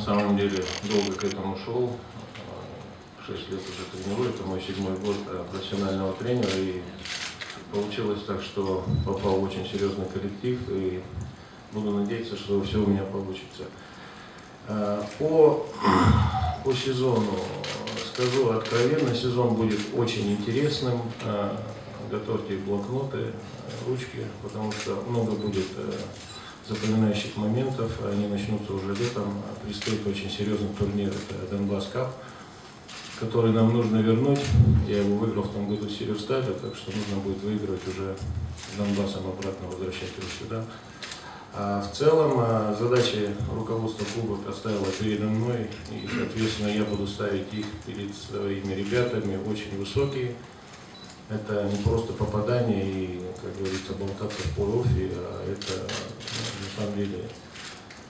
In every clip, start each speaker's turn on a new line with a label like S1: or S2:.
S1: самом деле долго к этому шел. Э, Шесть лет уже тренирую, это мой седьмой год э, профессионального тренера. И получилось так, что попал в очень серьезный коллектив. И буду надеяться, что все у меня получится. Э, По, по сезону скажу откровенно, сезон будет очень интересным. Готовьте блокноты, ручки, потому что много будет запоминающих моментов. Они начнутся уже летом. Предстоит очень серьезный турнир, это Донбасс Кап, который нам нужно вернуть. Я его выиграл в том году в Северстале, так что нужно будет выигрывать уже Донбассом обратно, возвращать его сюда. А в целом а, задачи руководства клуба поставило передо мной, и, соответственно, я буду ставить их перед своими ребятами очень высокие. Это не просто попадание и, как говорится, болтаться в плей а это на самом деле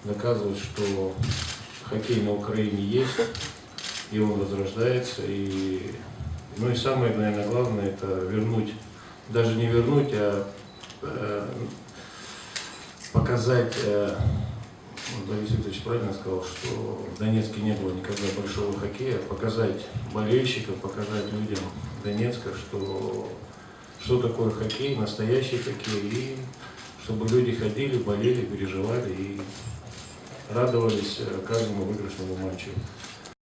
S1: доказывает, что хоккей на Украине есть, и он возрождается. И, ну и самое, наверное, главное, это вернуть, даже не вернуть, а э, показать, э, Борис Викторович правильно сказал, что в Донецке не было никогда большого хоккея, показать болельщикам, показать людям Донецка, что, что такое хоккей, настоящий хоккей, и чтобы люди ходили, болели, переживали и радовались э, каждому выигрышному матчу.